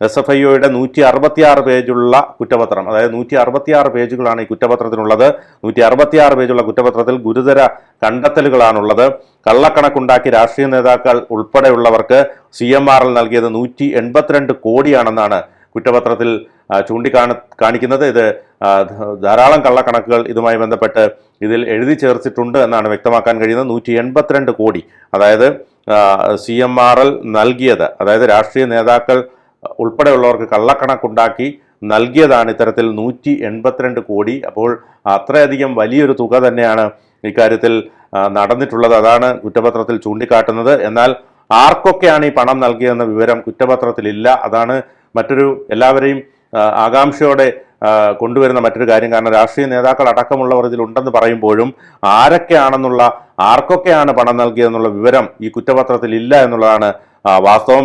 S F I ഒയുടെ നൂറ്റി അറുപത്തിയാറ് പേജുള്ള കുറ്റപത്രം അതായത് നൂറ്റി അറുപത്തിയാറ് പേജുകളാണ് ഈ കുറ്റപത്രത്തിനുള്ളത്. നൂറ്റി അറുപത്തിയാറ് പേജുള്ള കുറ്റപത്രത്തിൽ ഗുരുതര കണ്ടെത്തലുകളാണുള്ളത്. കള്ളക്കണക്കുണ്ടാക്കി രാഷ്ട്രീയ നേതാക്കൾ ഉൾപ്പെടെയുള്ളവർക്ക് സി എം ആറിൽ നൽകിയത് നൂറ്റി എൺപത്തിരണ്ട് കോടിയാണെന്നാണ് കുറ്റപത്രത്തിൽ ചൂണ്ടിക്കാണ കാണിക്കുന്നത്. ഇത് ധാരാളം കള്ളക്കണക്കുകൾ ഇതുമായി ബന്ധപ്പെട്ട് ഇതിൽ എഴുതി ചേർത്തിട്ടുണ്ട് എന്നാണ് വ്യക്തമാക്കാൻ കഴിയുന്നത്. നൂറ്റി എൺപത്തിരണ്ട് കോടി. അതായത് സി എം ആർ എൽ നൽകിയത് അതായത് രാഷ്ട്രീയ നേതാക്കൾ ഉൾപ്പെടെയുള്ളവർക്ക് കള്ളക്കണക്കുണ്ടാക്കി നൽകിയതാണ് ഇത്തരത്തിൽ നൂറ്റി എൺപത്തിരണ്ട് കോടി. അപ്പോൾ അത്രയധികം വലിയൊരു തുക തന്നെയാണ് ഇക്കാര്യത്തിൽ നടന്നിട്ടുള്ളത്. അതാണ് കുറ്റപത്രത്തിൽ ചൂണ്ടിക്കാട്ടുന്നത്. എന്നാൽ ആർക്കൊക്കെയാണ് ഈ പണം നൽകിയതെന്ന വിവരം കുറ്റപത്രത്തിലില്ല. അതാണ് മറ്റൊരു എല്ലാവരെയും ആകാംക്ഷയോടെ കൊണ്ടുവരുന്ന മറ്റൊരു കാര്യം. കാരണം രാഷ്ട്രീയ നേതാക്കൾ അടക്കമുള്ളവർ ഇതിലുണ്ടെന്ന് പറയുമ്പോഴും ആരൊക്കെയാണെന്നുള്ള ആർക്കൊക്കെയാണ് പണം നൽകിയതെന്നുള്ള വിവരം ഈ കുറ്റപത്രത്തിൽ ഇല്ല എന്നുള്ളതാണ് വാസ്തവം.